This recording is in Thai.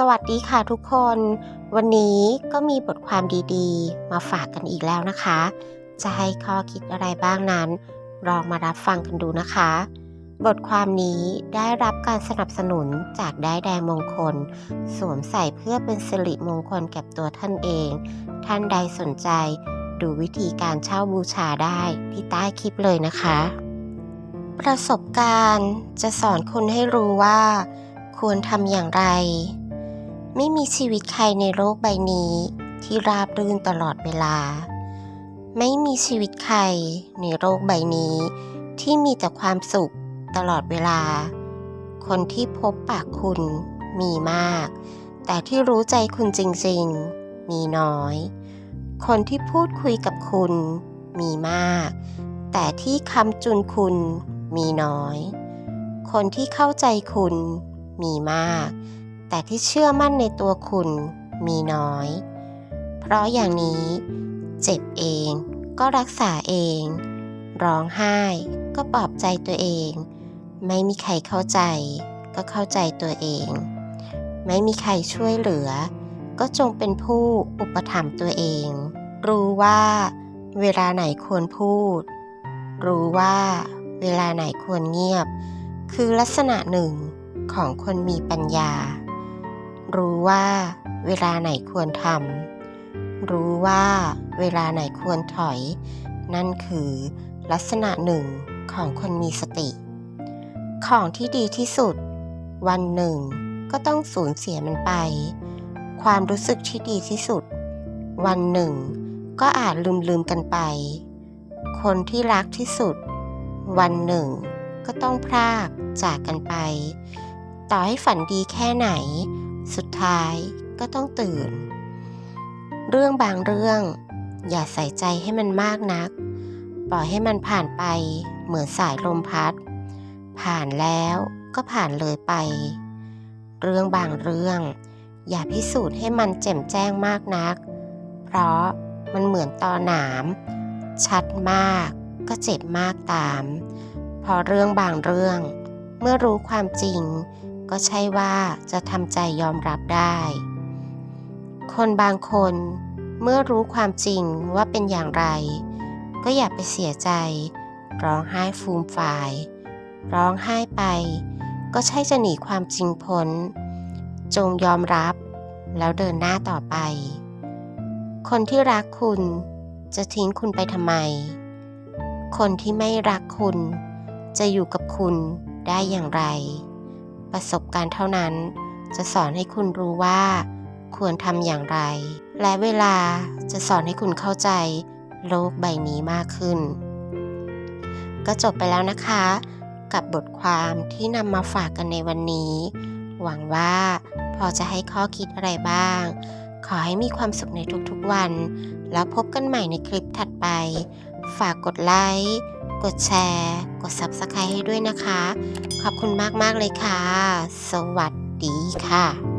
สวัสดีค่ะทุกคน วันนี้ก็มีบทความดีๆ มาฝากกันอีกแล้วนะคะ จะให้ข้อคิดอะไรบ้างนั้น ลองมารับฟังกันดูนะคะ บทความนี้ได้รับการสนับสนุนจากได้แดงมงคล สวมใส่เพื่อเป็นสิริมงคลแก่ตัวท่านเอง ท่านใดสนใจ ดูวิธีการเช่าบูชาได้ที่ใต้คลิปเลยนะคะ ประสบการณ์จะสอนคนให้รู้ว่า ควรทำอย่างไร ไม่มีชีวิตใครในโลกใบนี้ ที่ราบรื่นตลอดเวลา ไม่มีชีวิตใครในโลกใบนี้ ที่มีแต่ความสุขตลอดเวลา คนที่พบปากคุณมีมาก แต่ที่รู้ใจคุณจริงๆ มีน้อย คนที่พูดคุยกับคุณมีมาก แต่ที่คำจุนคุณมีน้อย คนที่เข้าใจคุณมีมาก แต่ที่เชื่อมั่นในตัวคุณมีน้อย เพราะอย่างนี้เจ็บเองก็รักษาเอง ร้องไห้ก็ปลอบใจตัวเอง ไม่มีใครเข้าใจ ก็เข้าใจตัวเอง ไม่มีใครช่วยเหลือ ก็จงเป็นผู้อุปถัมภ์ตัวเอง รู้ว่าเวลาไหนควรพูด รู้ว่าเวลาไหนควรเงียบ คือลักษณะหนึ่งของคนมีปัญญา รู้ว่าเวลาไหนควรทำ รู้ว่าเวลาไหนควรถอย นั่นคือลักษณะหนึ่งของคนมีสติ ของที่ดีที่สุด วันหนึ่งก็ต้องสูญเสียมันไป ความรู้สึกที่ดีที่สุด วันหนึ่งก็อาจลืมลืมกันไป คนที่รักที่สุด วันหนึ่งก็ต้องพรากจากกันไป ต่อให้ฝันดีแค่ไหน สุดท้ายก็ต้องตื่น เรื่องบางเรื่อง อย่าใส่ใจให้มันมากนัก ปล่อยให้มันผ่านไปเหมือนสายลมพัด ผ่านแล้วก็ผ่านเลยไป เรื่องบางเรื่อง อย่าพิสูจน์ให้มันแจ่มแจ้งมากนัก เพราะมันเหมือนตอหนาม ชัดมากก็เจ็บมากตาม พอเรื่องบางเรื่อง เมื่อรู้ความจริง ก็ใช่ว่าจะทำใจยอมรับได้ คนบางคนเมื่อรู้ความจริงว่าเป็นอย่างไร ก็อย่าไปเสียใจ ร้องไห้ฟูมฟาย ร้องไห้ไป ก็ใช่จะหนีความจริงพ้น จงยอมรับ แล้วเดินหน้าต่อไป คนที่รักคุณจะทิ้งคุณไปทำไม คนที่ไม่รักคุณ จะอยู่กับคุณได้อย่างไร ประสบการณ์เท่านั้น จะสอนให้คุณรู้ว่า ควรทำอย่างไร และเวลาจะสอนให้คุณเข้าใจโลกใบนี้มากขึ้น ก็จบไปแล้วนะคะ กับบทความที่นำมาฝากกันในวันนี้ หวังว่าพอจะให้ข้อคิดอะไรบ้าง ขอให้มีความสุขในทุกๆวัน แล้วพบกันใหม่ในคลิปถัดไป ฝากกดไลค์ กดแชร์ กด Subscribe ให้ด้วยนะคะ ขอบคุณมาก ๆ เลยค่ะ สวัสดีค่ะ